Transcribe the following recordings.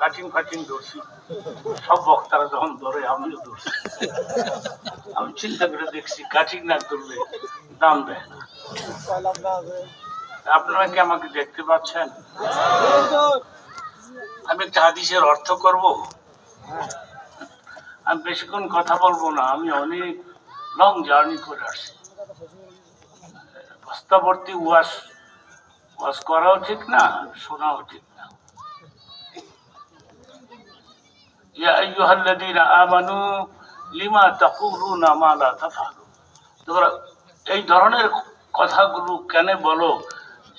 Cutting ফাটিং ধরছি সব বক্তারা যখন ধরে, আমিও ধরছি আমি চিন্তা করে দেখছি কাটিং না ধরলে দাম দেয় না। আপনারা কি আমাকে দেখতে পাচ্ছেন? আমি একটা হাদিসের অর্থ করব? আমি বেশিক্ষণ কথা বলব না, আমি অনেক লং জার্নি করে আসছি। বস্তাবর্তী ওয়াশ ওয়াশ করাও ঠিক না, শোনাও ঠিক না ইয়া আইয়ুহাল্লাযীনা আমানু লিমা তাকুলুনা মা লা তাফআলুন তোমরা এই ধরনের কথাগুলো কেন বলো?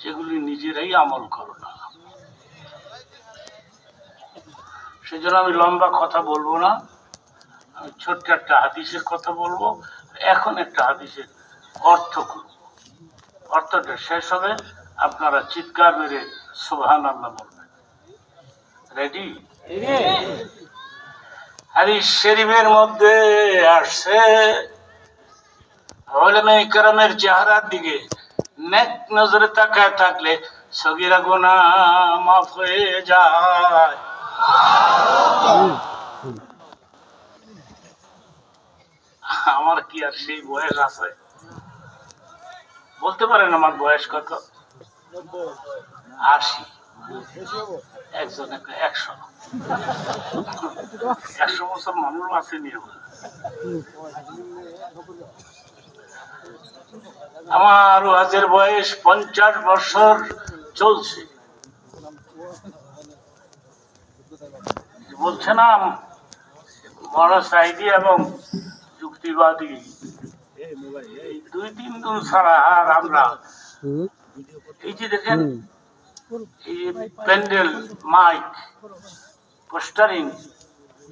যেগুলি নিজেরাই আমল করো না। সেজন্য আমি লম্বা কথা বলব না। আমি ছোট্ট একটা হাদিসের কথা বলব। এখন একটা হাদিসের অর্থ করব অর্থটা শেষ হবে। আপনারা চিৎকার মেরে সুবহান আল্লাহ বলবেন রেডি হাদিস শরীফের মধ্যে আসছে। ওলামে কেরামের চেহারার দিকে নেক নজরে তাকায় থাকলে সগিরা গোনা মাফ হয়ে যায়। আমার কি আর সেই বয়স আছে? বলতে পারেন আমার বয়স কত? আশি। একজন একশো। একশো বছর মানুষ আসেনি আমার। ওয়াজের বয়স পঞ্চাশ বছর চলছে। বলছে না মনসাইদি এবং যুক্তিবাদী। এই দুই তিন দিন ছাড়া আর আমরা এই যে দেখেন প্যান্ডেল মাইক পোস্টারিং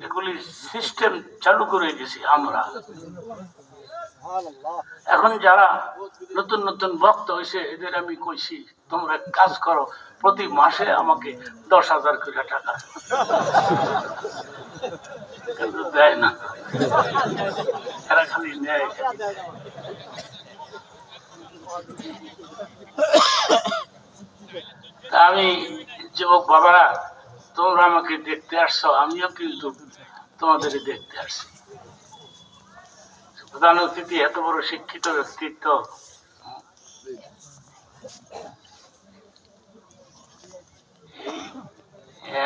এগুলি সিস্টেম চালু করে গেছি আমরা। এখন যারা নতুন নতুন ভক্ত হয়েছে এদের আমি কইছি তোমরা কাজ করো প্রতি মাসে আমাকে দশ হাজার করে টাকা কিন্তু দেয় না। এরা খালি নেয়। আমি যুবক বাবারা, তোমরা আমাকে দেখতে আসছো, আমিও কিন্তু তোমাদের দেখতে আসছি। প্রধান অতিথি, এত বড় শিক্ষিত ব্যক্তিত্ব।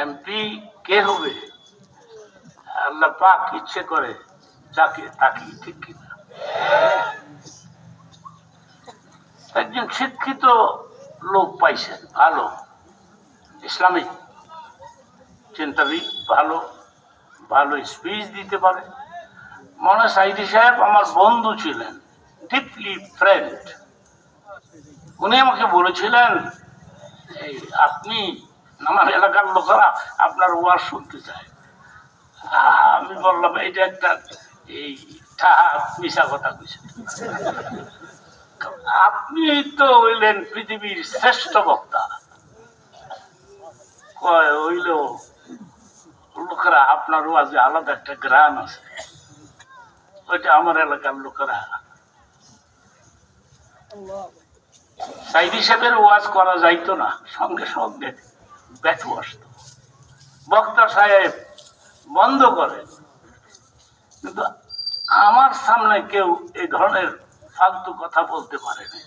এমপি কে হবে? আল্লাহ পাক ইচ্ছে করে যাকে তাকে, ঠিক কিনা? একজন শিক্ষিত লোক পাইছেন ভালো। ইসলামিক চিন্তাবিদ, ভালো। ভালো স্পিচ দিতে পারে। মনে সাইদি সাহেব আমার বন্ধু ছিলেন ডিপলি ফ্রেন্ড উনি আমাকে বলেছিলেন, এই আপনি আমার এলাকার লোকেরা আপনার ওয়াজ শুনতে চায়। আমি বললাম এটা একটা, এই মিশা কথা কইছে। আপনি তো হইলেন পৃথিবীর শ্রেষ্ঠ বক্তা। কয়, হইল, লোকেরা, আপনার ওয়াজে আলাদা একটা গ্রাম আছে। ওইটা আমার এলাকার লোকেরা। সাইদি সাহেবের ওয়াজ করা যাইতো না, সঙ্গে সঙ্গে ব্যাটু আসতো বক্তা সাহেব বন্ধ করে কিন্তু আমার সামনে কেউ এই ধরনের ফালতু কথা বলতে পারে না।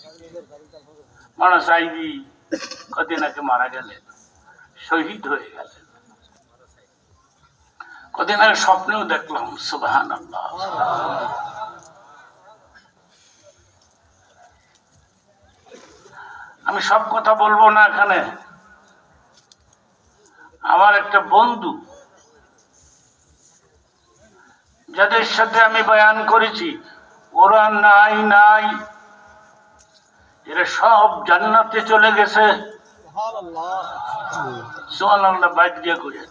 মানে সাইদি কদিন আগে মারা গেলেন শহীদ হয়ে গেলেন কদিন আগে স্বপ্নেও দেখলাম সুবাহান আমি সব কথা বলব না এখানে। আমার একটা বন্ধু, যাদের সাথে আমি বয়ান করেছি ওরা নাই নাই। এরা সব জান্নাতে চলে গেছে। সোহান আল্লাহ বাইক দিয়ে করে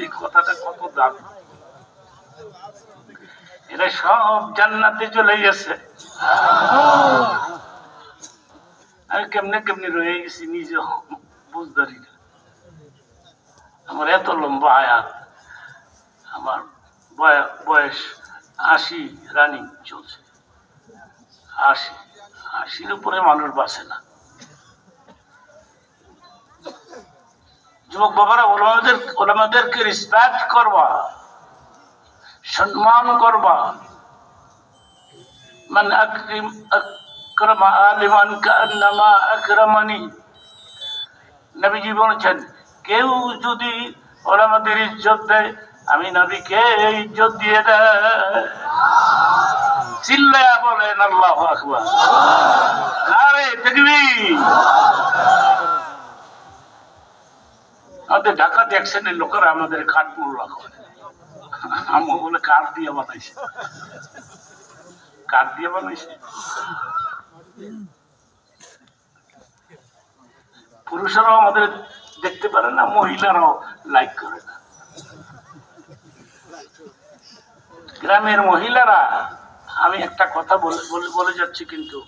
এই কথাটা কত দাম। এরা সব জান্নাতে চলে গেছে। আমি কেমনে কেমনে রয়ে গেছি নিজে বুঝদারি না। আমার এত লম্বা আয়াত। বয়স আশি রানিং চলছে। আশি, আশির উপরে মানুষ বাঁচে না। যুবক বাবারা, ওলামাদের, ওলামাদেরকে রেসপেক্ট করবা, সম্মান করবা। মান আকরিম, আকরামা আলিমান কান্নামা আকরামানি। নবীজি বলেছেন, কেউ যদি ওলামাদের ইজ্জত দেয় আমি নবীকে ইজ্জত দিয়ে চিল্লায়া বলেন, আল্লাহ আকবার। দেখবি। আমাদের লোকেরা আমাদের কাঠ আমি বলে, কাঠ দিয়ে বানাইছে। কাঠ দিয়ে বানাইছে। পুরুষেরাও আমাদের দেখতে পারে না, মহিলারাও লাইক করে না। গ্রামের মহিলারা, আমি একটা কথা বলে যাচ্ছি কিন্তু,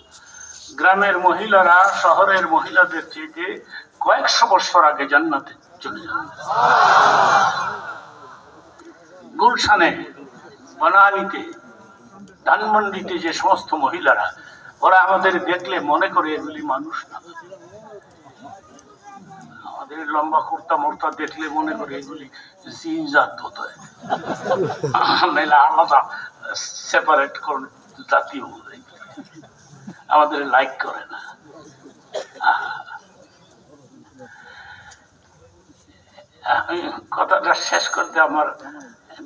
গ্রামের মহিলারা শহরের মহিলাদের চেয়ে কয়েকশো বছর আগে জান্নাতে চলে যান। গুলশানে, বনানীতে, ধানমন্ডিতে যে সমস্ত মহিলারা, ওরা আমাদের দেখলে মনে করে এগুলি মানুষ না। আমাদের লম্বা কুর্তা মোর্তা দেখলে মনে করে এগুলি জিনজাত হতো নাহলে আলাদা সেপারেট কোন জাতীয় বোধহয়। আমাদের লাইক করে না। আমি কথাটা শেষ করতে আমার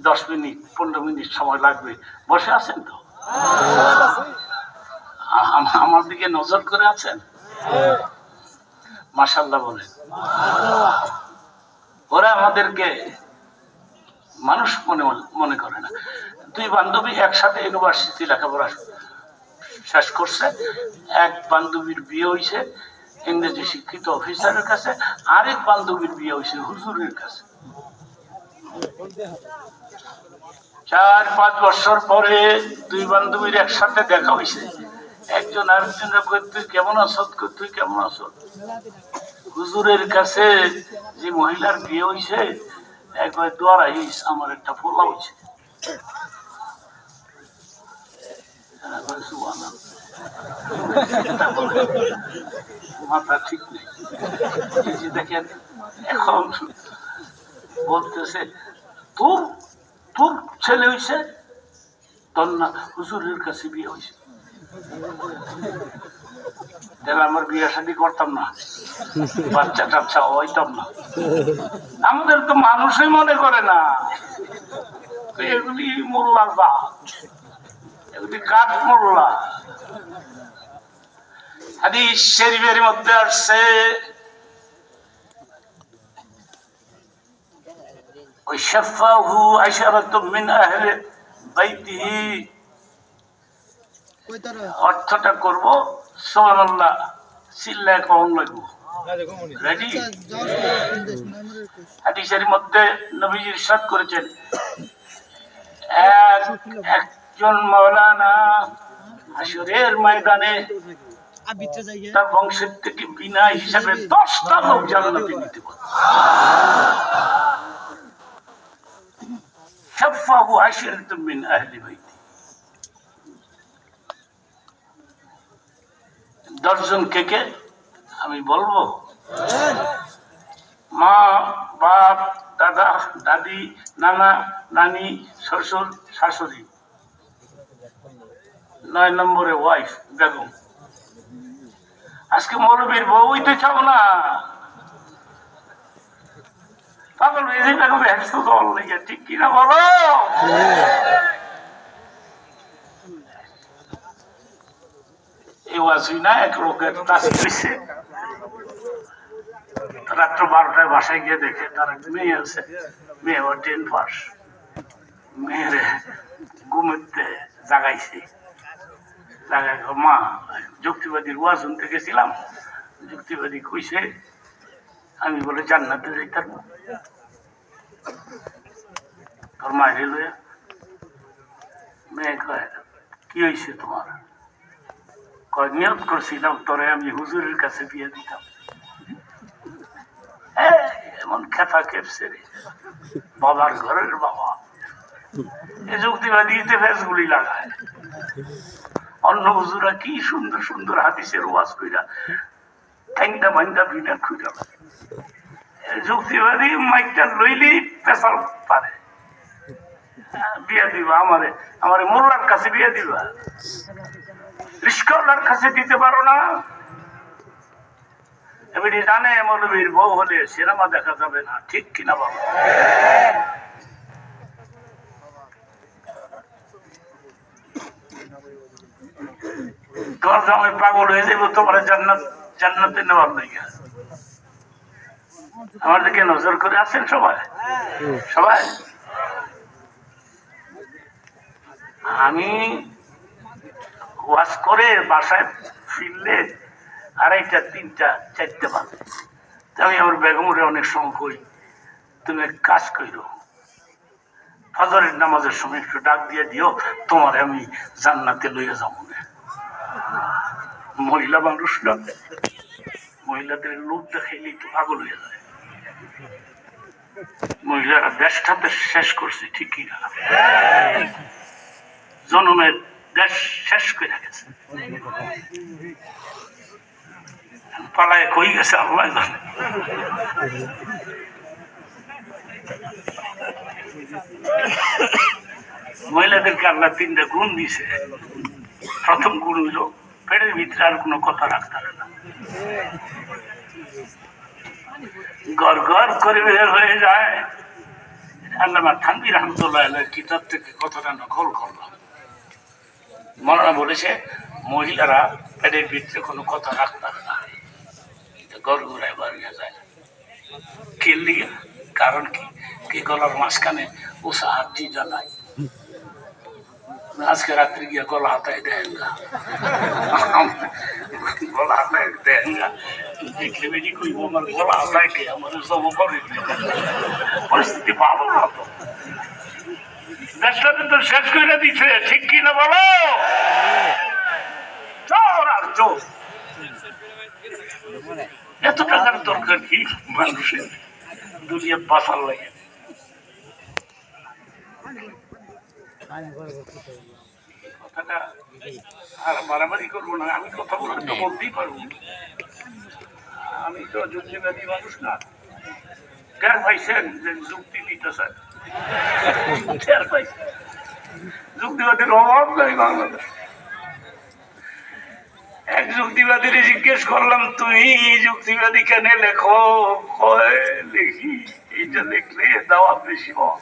দশ মিনিট, পনেরো মিনিট সময় লাগবে। বসে আছেন তো? আমার দিকে নজর করে আছেন? মাসাল্লাহ বলে ওরা আমাদেরকে মানুষ মনে মনে করে না। দুই বান্ধবী একসাথে ইউনিভার্সিটি লেখাপড়া শেষ করছে। এক বান্ধবীর বিয়ে হয়েছে ইংরেজি শিক্ষিত অফিসারের কাছে, আরেক বান্ধবীর বিয়ে হয়েছে হুজুরের কাছে। চার পাঁচ বছর পরে দুই বান্ধবীর একসাথে দেখা হয়েছে একজন আরেকজনের তুই কেমন আছো তুই কেমন আছো হুজুরের কাছে যে মহিলার বিয়ে হয়েছে একবার দোয়ার আইস আমার একটা ফোলা হয়েছে তোর তোর ছেলে হয়েছে তোর না, হুজুরের কাছে বিয়ে হয়েছে আমার বিয়ে শাদি করতাম না। বাচ্চা টাচ্চা হইতাম না। আমাদের তো মানুষই মনে করে না। এগুলি মোল্লা জাত এগুলি কাঠ মোল্লা। হাদিস শরীফের মধ্যে আসছে, ওই শাফাহু আশারাতু মিন আহলি বাইতিহি অর্থটা করব সুবহানাল্লাহ সিল্লা কম লাগবো। রেডি হাদিসের মধ্যে নবীজি ইরশাদ করেছেন এক একজন মাওলানা হাসরের ময়দানে তার বংশের থেকে বিনা হিসাবে দশটা লোক জান্নাতে নিতে পারে শাফাহু আশিরাতুম মিন আহলি বাইতি। দশজন কে? কে আমি বলব? মা বাপ দাদা দাদি নানা নানি শ্বশুর শাশুড়ি। নয় নম্বরে ওয়াইফ বেগম। আজকে মৌলবীর বউ হইতে চাও না? পাগল হয়ে যাই বেগম দল ঠিক কিনা বলো? এই ওয়াজুই না, এক লোকের কাজ করেছে রাত্র বারোটায় বাসায় গিয়ে দেখে তার এক মেয়ে আছে। মেয়ে ওর টেন পাস। মেয়ের ঘুমেতে জাগাইছে। জাগাই মা, যুক্তিবাদীর ওয়াজ শুনতে গেছিলাম। যুক্তিবাদী কইছে, আমি বলে জান্নাতে যাইতাম। তোর মায়ের মেয়ে কয়, কি হয়েছে তোমার? নিয়ত করছিলাম তোরে আমি হুজুরের কাছে বিয়ে দিতাম এমন খেতা কেপছে রে বাবার ঘরের বাবা এই যুক্তিবাদীতে ফেসগুলি লাগায় অন্য হুজুরা কি সুন্দর সুন্দর হাদিসের ওয়াজ কইরা ঠ্যাংটা মাইন্দা বিনা খুঁজা যুক্তিবাদী মাইকটা লইলি পেশাল পারে বিয়া দিবা আমারে আমারে মোল্লার কাছে বিয়া দিবা কাছে দিতে পারো না। এমনি জানে মৌলবীর বউ হলে সিনেমা দেখা যাবে না, ঠিক কিনা বাবা? পাগল হয়ে যাব তোমার জান্নাত, জান্নাতে নেওয়ার লেগে। আমার দিকে নজর করে আছেন সবাই? সবাই? আমি ওয়াশ করে বাসায় ফিরলে আড়াইটা, তিনটা, চারটে বাজে। তা আমি আমার বেগমরে অনেক সময় কই তুমি কাজ করো ফজরের নামাজের সময় একটু ডাক দিয়ে দিও, তোমার আমি জান্নাতে লইয়া যাব না। মহিলা মানুষ না, মহিলাদের লোক দেখাইলে একটু পাগল হয়ে যায়। মহিলারা দেশটাতে শেষ করছে, ঠিকই না। জনমের দেশ শেষ করে গেছে। পালায় কই গেছে, আল্লাহ মহিলাদেরকে আল্লাহ তিনটা গুণ দিছে প্রথম গুণ হইল, পেটের ভিতরে আর কোনো কথা রাখতে না। গড় গড় করে বের হয়ে যায়। আল্লামা থানবি রহমতুল্লাহ কিতাব থেকে কথাটা নকল করলাম মৌলানা বলেছে, মহিলারা পেটের ভিতরে কোনো কথা রাখতে পারে না। গড় ঘুরায় বাড়িয়ে যায়। খেললি কারণ কি? কি গলার মাঝখানে উষা হাতি জ্বালায়। আজকে রাত্রে গিয়ে গলা হাতায় দেন গা গলা হাতায় দেন গা দেখলে বেশি কইব, আমার গলা হাতায় কে আমার সব করে পরিস্থিতি পাবো না তো দেশটাতে তো শেষ করে দিছে, ঠিক কি না বলো এত টাকার দরকার কি মানুষের? দুনিয়া বাঁচার লাগে। কথাটা আর মারামারি করব না, আমি কথা বলে তো বলতেই পারব আমি তো যুক্তিবাদী মানুষ না। কেন ভাইছেন যে যুক্তি টের পাইছেন যুক্তিবাদীর অভাব নাই বাংলাদেশ এক যুক্তিবাদীর জিজ্ঞেস করলাম, তুমি যুক্তিবাদী কেন লেখো? লিখি এইটা লিখলে দাওয়াত বেশি পাওয়া